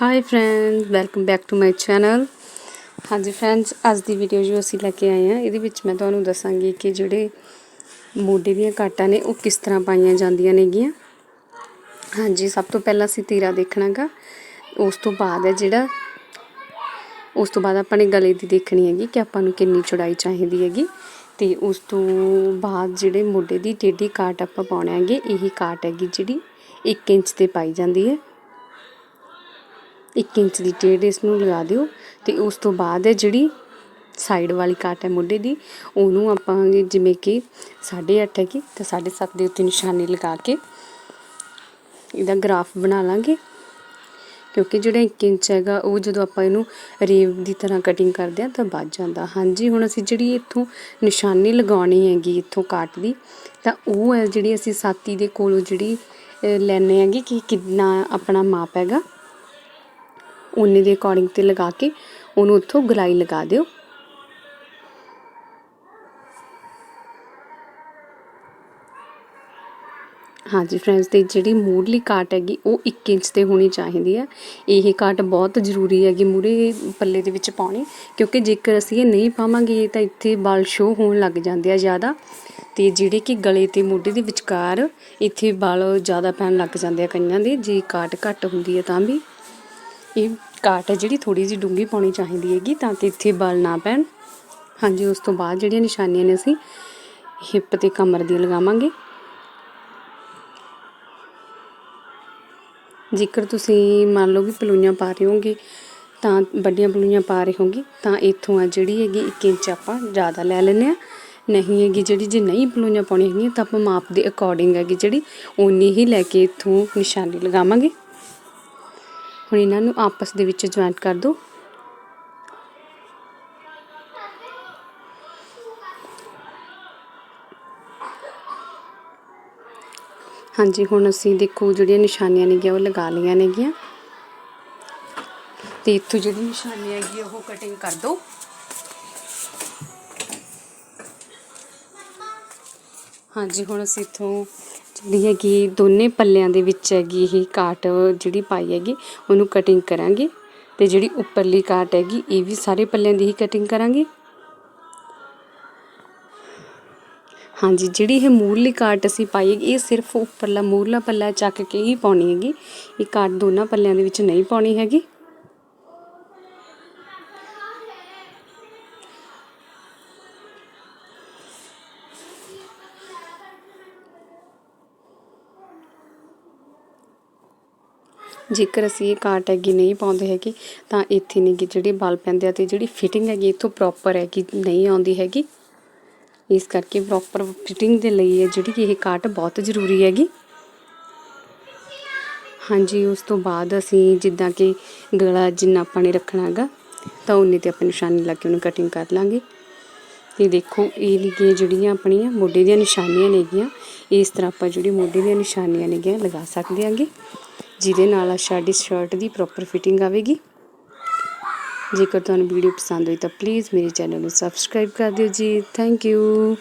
Hi friend welcome back to my channel ਹਾਂਜੀ friends ਅੱਜ ਦੀ ਵੀਡੀਓ ਜੋ ਅਸੀਂ ਲੈ ਕੇ ਆਏ ਹਾਂ, ਇਹਦੇ ਵਿੱਚ ਮੈਂ ਤੁਹਾਨੂੰ ਦੱਸਾਂਗੀ ਕਿ ਜਿਹੜੇ ਮੋਢੇ ਦੀਆਂ ਕਾਟਾਂ ਨੇ, ਉਹ ਕਿਸ ਤਰ੍ਹਾਂ ਪਾਈਆਂ ਜਾਂਦੀਆਂ ਨੇਗੀਆਂ। ਹਾਂਜੀ, ਸਭ ਤੋਂ ਪਹਿਲਾਂ ਅਸੀਂ ਤੀਰਾ ਦੇਖਣਾਗਾ। ਉਸ ਤੋਂ ਬਾਅਦ ਹੈ ਜਿਹੜਾ, ਉਸ ਤੋਂ ਬਾਅਦ ਆਪਾਂ ਨੇ ਗਲੇ ਦੀ ਦੇਖਣੀ ਹੈਗੀ ਕਿ ਆਪਾਂ ਨੂੰ ਕਿੰਨੀ ਚੌੜਾਈ ਚਾਹੀਦੀ ਹੈਗੀ। ਤੇ ਉਸ ਤੋਂ ਬਾਅਦ ਜਿਹੜੇ ਮੋਢੇ ਦੀ ਟੇਢੀ ਕਾਟ ਆਪਾਂ ਪਾਉਣਾ ਹੈਗੇ, ਇਹੀ ਕਾਟ ਹੈਗੀ ਜਿਹੜੀ 1 ਇੰਚ ਤੇ ਪਾਈ ਜਾਂਦੀ ਹੈ। 1 ਇੰਚ ਦੀ ਟੇਢ ਇਸ ਨੂੰ ਲਗਾ ਦਿਓ ਤੇ ਉਸ ਤੋਂ ਬਾਅਦ ਹੈ ਜਿਹੜੀ ਸਾਈਡ ਵਾਲੀ ਕਾਟ ਹੈ ਮੋਢੇ ਦੀ, ਉਹਨੂੰ ਆਪਾਂ ਜਿਵੇਂ ਕਿ 8.5 ਹੈਗੀ ਤੇ 7.5 ਦੇ ਉੱਤੇ ਨਿਸ਼ਾਨੀ ਲਗਾ ਕੇ ਇਹਦਾ ਗ੍ਰਾਫ ਬਣਾ ਲਾਂਗੇ। ਕਿਉਂਕਿ ਜਿਹੜਾ 1 ਇੰਚ ਹੈਗਾ, ਉਹ ਜਦੋਂ ਆਪਾਂ ਇਹਨੂੰ ਰੇਵ ਦੀ ਤਰ੍ਹਾਂ ਕਟਿੰਗ ਕਰਦੇ ਆ ਤਾਂ ਵੱਜ ਜਾਂਦਾ। ਹਾਂਜੀ, ਹੁਣ ਅਸੀਂ ਜਿਹੜੀ ਇੱਥੋਂ ਨਿਸ਼ਾਨੀ ਲਗਾਉਣੀ ਹੈਗੀ ਇੱਥੋਂ ਕਾਟ ਦੀ, ਤਾਂ ਉਹ ਹੈ ਜਿਹੜੀ ਅਸੀਂ ਸਾਤੀ ਦੇ ਕੋਲੋਂ ਜਿਹੜੀ ਲੈਣੇ ਹੈਗੇ ਕਿ ਕਿੰਨਾ ਆਪਣਾ ਮਾਪ ਹੈਗਾ। ਉਨੇ ਦੇ ਅਕੋਰਡਿੰਗ ਤੇ ਲਗਾ ਕੇ ਉਹਨੂੰ ਉੱਥੋਂ ਗਲਾਈ ਲਗਾ ਦਿਓ। ਹਾਂਜੀ ਫਰੈਂਡਸ ਤੇ ਜਿਹੜੀ ਮੂਰਲੀ ਕਾਟ ਹੈਗੀ, ਉਹ 1 ਇੰਚ ਤੇ ਹੋਣੀ ਚਾਹੀਦੀ ਹੈ। ਇਹ ਕਾਟ ਬਹੁਤ ਜ਼ਰੂਰੀ ਹੈਗੀ ਮੂਰੇ ਪੱਲੇ ਦੇ ਵਿੱਚ ਪਾਉਣੀ, ਕਿਉਂਕਿ ਜੇਕਰ ਅਸੀਂ ਇਹ ਨਹੀਂ ਪਾਵਾਂਗੇ ਤਾਂ ਇੱਥੇ ਵਾਲ ਸ਼ੋ ਹੋਣ ਲੱਗ ਜਾਂਦੇ ਆ ਜ਼ਿਆਦਾ। ਤੇ ਜਿਹੜੇ ਕਿ ਗਲੇ ਤੇ ਮੋਢੇ ਦੇ ਵਿਚਕਾਰ ਇੱਥੇ ਵਾਲ ਜ਼ਿਆਦਾ ਪੈਣ ਲੱਗ ਜਾਂਦੇ ਆ ਕਈਆਂ ਦੇ, ਜੇ ਕਾਟ ਘੱਟ ਹੁੰਦੀ ਹੈ ਤਾਂ ਵੀ। ਇਹ ਕਾਟ ਹੈ ਜਿਹੜੀ ਥੋੜੀ ਜਿਹੀ ਡੂੰਗੀ ਪਾਉਣੀ ਚਾਹੀਦੀ ਹੈਗੀ ਤਾਂ ਕਿ ਇੱਥੇ ਬਲ ਨਾ ਪੈਣ। ਹਾਂਜੀ, ਉਸ ਤੋਂ ਬਾਅਦ ਜਿਹੜੀਆਂ ਨਿਸ਼ਾਨੀਆਂ ਨੇ ਅਸੀਂ ਹਿੱਪ ਤੇ ਕਮਰ ਦੀ ਲਗਾਵਾਂਗੇ। ਜੇਕਰ ਤੁਸੀਂ ਮੰਨ ਲਓ ਵੀ ਪਲੂਈਆਂ ਪਾ ਰਹੇ ਹੋਗੇ ਤਾਂ ਵੱਡੀਆਂ ਪਲੂਈਆਂ ਪਾ ਰਹੇ ਹੋਗੇ ਤਾਂ ਇੱਥੋਂ ਆ ਜਿਹੜੀ ਹੈਗੀ 1 ਇੰਚ ਆਪਾਂ ਜ਼ਿਆਦਾ ਲੈ ਲੈਨੇ ਆ ਨਹੀਂ ਹੈਗੀ ਜਿਹੜੀ ਜੇ ਨਹੀਂ ਪਲੂਈਆਂ ਪਾਉਣੀਆਂ ਹੈਗੀਆਂ, ਤਾਂ ਆਪਾਂ ਮਾਪ ਦੇ ਅਕੋਰਡਿੰਗ ਹੈਗੀ ਜਿਹੜੀ ਓਨੀ ਹੀ ਲੈ ਕੇ ਇੱਥੋਂ ਨਿਸ਼ਾਨੀ ਲਗਾਵਾਂਗੇ। ਹੁਣ ਇਹਨਾਂ ਨੂੰ ਆਪਸ ਦੇ ਵਿੱਚ ਜੁਆਇੰਟ ਕਰ ਦਿਓ ਹਾਂਜੀ, ਹੁਣ ਅਸੀਂ ਦੇਖੋ ਜਿਹੜੀਆਂ ਨਿਸ਼ਾਨੀਆਂ ਨੇਗੀਆਂ ਉਹ ਲਗਾ ਲਈਆਂ ਨੇਗੀਆਂ। ਤੇ ਇੱਥੋਂ ਜਿਹੜੀ ਨਿਸ਼ਾਨੀ ਹੈਗੀ ਉਹ ਕਟਿੰਗ ਕਰ ਦਿਓ ਹਾਂਜੀ, ਹੁਣ ਅਸੀਂ ਇੱਥੋਂ ਜਿਹੜੀ ਹੈਗੀ, ਦੋਨੇ ਪੱਲਿਆਂ ਦੇ ਵਿੱਚ ਹੈਗੀ ਇਹ ਕਾਟ ਜਿਹੜੀ ਪਾਈ ਹੈਗੀ, ਉਹਨੂੰ ਕਟਿੰਗ ਕਰਾਂਗੇ ਤੇ ਜਿਹੜੀ ਉੱਪਰਲੀ ਕਾਟ ਹੈਗੀ, ਇਹ ਵੀ ਸਾਰੇ ਪੱਲਿਆਂ ਦੀ ਹੀ ਕਟਿੰਗ ਕਰਾਂਗੇ। ਹਾਂਜੀ, ਜਿਹੜੀ ਇਹ ਮੂਰਲੀ ਕਾਟ ਅਸੀਂ ਪਾਈ ਹੈਗੀ, ਇਹ ਸਿਰਫ ਉੱਪਰਲਾ ਮੂਰਲਾ ਪੱਲਾ ਚੱਕ ਕੇ ਹੀ ਪਾਉਣੀ ਹੈਗੀ, ਇਹ ਕਾਟ ਦੋਨਾਂ ਪੱਲਿਆਂ ਦੇ ਵਿੱਚ ਨਹੀਂ ਪਾਉਣੀ ਹੈਗੀ। ਜੇਕਰ ਅਸੀਂ ਇਹ ਕਾਟ ਹੈਗੀ ਨਹੀਂ ਪਾਉਂਦੇ ਹੈਗੇ, ਤਾਂ ਇੱਥੇ ਨਹੀਂ ਕਿ ਜਿਹੜੇ ਬਲ ਪੈਂਦੇ ਆ ਤੇ ਜਿਹੜੀ ਫਿਟਿੰਗ ਹੈਗੀ ਇੱਥੋਂ ਪ੍ਰੋਪਰ ਹੈਗੀ, ਨਹੀਂ ਆਉਂਦੀ ਹੈਗੀ। ਇਸ ਕਰਕੇ ਪ੍ਰੋਪਰ ਫਿਟਿੰਗ ਦੇ ਲਈ ਹੈ ਜਿਹੜੀ ਇਹ ਕਾਟ ਬਹੁਤ ਜ਼ਰੂਰੀ ਹੈਗੀ। ਹਾਂਜੀ, ਉਸ ਤੋਂ ਬਾਅਦ ਅਸੀਂ ਜਿੱਦਾਂ ਕਿ ਗਲਾ ਜਿੰਨਾ ਆਪਾਂ ਨੇ ਰੱਖਣਾ ਹੈਗਾ, ਤਾਂ ਉਹਨੇ ਤੇ ਆਪਾਂ ਨਿਸ਼ਾਨੀ ਲਾ ਕੇ ਉਹਨੂੰ ਕਟਿੰਗ ਕਰ ਲਾਂਗੇ। ਤੇ ਦੇਖੋ, ਇਹ ਲਿਖੀਆਂ ਜਿਹੜੀਆਂ ਆਪਣੀਆਂ ਮੋਢੇ ਦੀਆਂ ਨਿਸ਼ਾਨੀਆਂ ਨੇਗੀਆਂ, ਇਸ ਤਰ੍ਹਾਂ ਆਪਾਂ ਜਿਹੜੀ ਮੋਢੇ ਦੀਆਂ ਨਿਸ਼ਾਨੀਆਂ ਨੇਗੀਆਂ ਲਗਾ ਸਕਦੇ ਹਾਂਗੇ। ਜਿਹਦੇ ਨਾਲ ਸਾਡੀ ਸ਼ਰਟ ਦੀ ਪ੍ਰੋਪਰ ਫਿਟਿੰਗ ਆਵੇਗੀ। ਜੇਕਰ ਤੁਹਾਨੂੰ ਵੀਡੀਓ ਪਸੰਦ ਹੋਈ ਤਾਂ ਪਲੀਜ਼ ਮੇਰੇ ਚੈਨਲ ਨੂੰ ਸਬਸਕ੍ਰਾਈਬ ਕਰ ਦਿਓ ਜੀ। Thank you